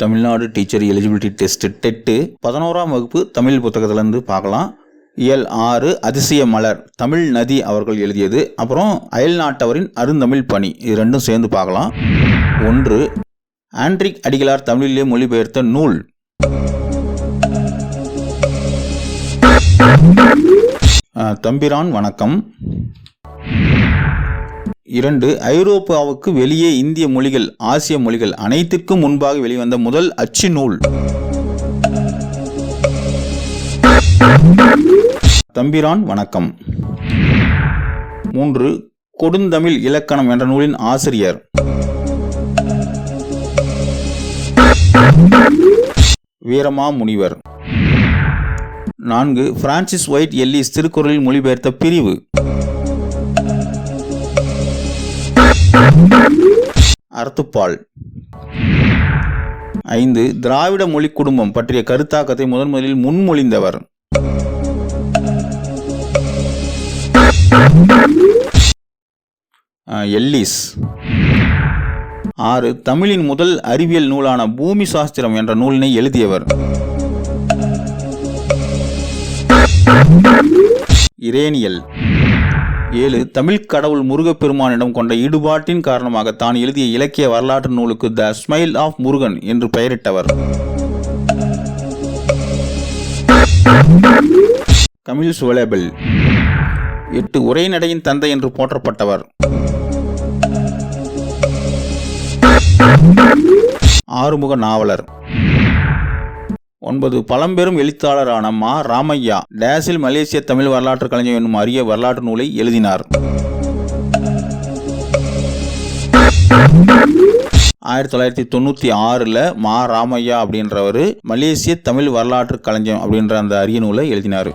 Tamil Nadu teacher eligibility test TET பதினோராம் வகுப்பு தமிழ் புத்தகத்திலேருந்து பார்க்கலாம். இயல் ஆறு அதிசய மலர் தமிழ் நதி அவர்கள் எழுதியது. அப்புறம் அயல் நாட்டவரின் அருந்தமிழ் பணி இது ரெண்டும் சேர்ந்து பார்க்கலாம். ஒன்று ஆண்ட்ரிக் அடிகளார் தமிழிலே மொழிபெயர்த்த நூல். தம்பிரான் வணக்கம். இரண்டு ஐரோப்பாவுக்கு வெளியே இந்திய மொழிகள் ஆசிய மொழிகள் அனைத்திற்கும் முன்பாக வெளிவந்த முதல் அச்சு நூல். தம்பிரான் வணக்கம். மூன்று கொடுந்தமிழ் இலக்கணம் என்ற நூலின் ஆசிரியர். வீரமா முனிவர் நான்கு பிரான்சிஸ் ஒயிட் எல்லிஸ் திருக்குறளில் மொழிபெயர்த்த பிரிவு. அறத்துப்பால் ஐந்து திராவிட மொழி குடும்பம் பற்றிய கருத்தாக்கத்தை முதன் முதலில் முன்மொழிந்தவர். எல்லிஸ். ஆறு தமிழின் முதல் அறிவியல் நூலான பூமி சாஸ்திரம் என்ற நூலினை எழுதியவர். இரேனியல். ஏழு தமிழ் கடவுள் முருகப்பெருமானிடம் கொண்ட ஈடுபாட்டின் காரணமாக தான் எழுதிய இலக்கிய வரலாற்று நூலுக்கு த ஸ்மைல் ஆஃப் முருகன் என்று பெயரிட்டவர். கமில் சுவலேபிள் எட்டு உரைநடையின் தந்தை என்று போற்றப்பட்டவர். ஆறுமுக நாவலர். ஒன்பது பழம்பெரும் எழுத்தாளரான மா. ராமையா டேஸில் மலேசிய தமிழ் வரலாற்று கலைஞர் என்னும் அரிய வரலாற்று நூலை எழுதினார். ஆயிரத்தி தொள்ளாயிரத்தி தொண்ணூற்றி ஆறில் மா. ராமையா அப்படின்றவர் மலேசிய தமிழ் வரலாற்று கலைஞம் அப்படின்ற அந்த அரிய நூலை எழுதினார்.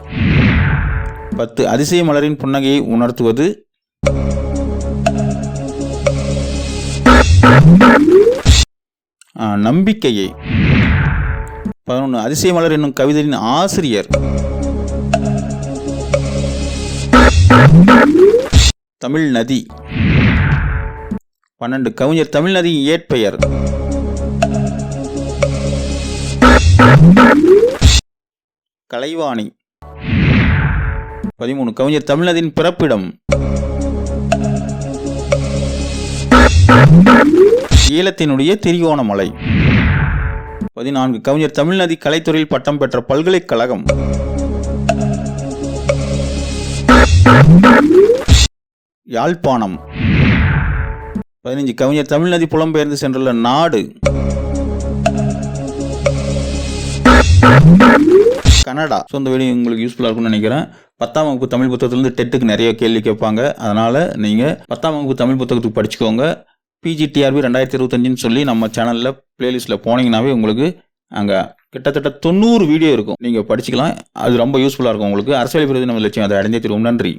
பத்து அதிசய மலரின் புன்னகையை உணர்த்துவது. நம்பிக்கையை. பதினொன்று அதிசயமலர் என்னும் கவிதையின் ஆசிரியர். தமிழ் நதி. பன்னெண்டு கவிஞர் தமிழ் நதியின் இயற்பெயர். கலைவாணி. பதிமூணு கவிஞர் தமிழ்நதியின் பிறப்பிடம். ஈழத்தினுடைய திரிகோணமலை. பதினான்கு. கவிஞர் தமிழ்நதி கலைத்துறையில் பட்டம் பெற்ற பல்கலைக்கழகம். யாழ்ப்பாணம். பதினைஞ்சு. கவிஞர் தமிழ்நதி புலம்பெயர்ந்து சென்றுள்ள நாடு. கனடா. ஸோ இந்த வீடியோ உங்களுக்கு யூஸ்ஃபுல்லாக இருக்கும்னு நினைக்கிறேன். பத்தாம் வகுப்பு தமிழ் புத்தகத்துலேருந்து டெட்டுக்கு நிறைய கேள்வி கேட்பாங்க. அதனால் நீங்கள் பத்தாம் வகுப்பு தமிழ் புத்தகத்துக்கு படிச்சுக்கோங்க. பிஜிடிஆர்பி ரெண்டாயிரத்தி இருபத்தஞ்சுன்னு சொல்லி நம்ம சேனலில் பிளேலிஸ்ட்டில் போனீங்கன்னாவே உங்களுக்கு அங்கே கிட்டத்தட்ட தொண்ணூறு வீடியோ இருக்கும். நீங்கள் படிச்சுக்கலாம். அது ரொம்ப யூஸ்ஃபுல்லாக இருக்கும் உங்களுக்கு. அரசியல் விருது நம்ம லட்சியம் அதை அடைந்தே தருவோம் நன்றி.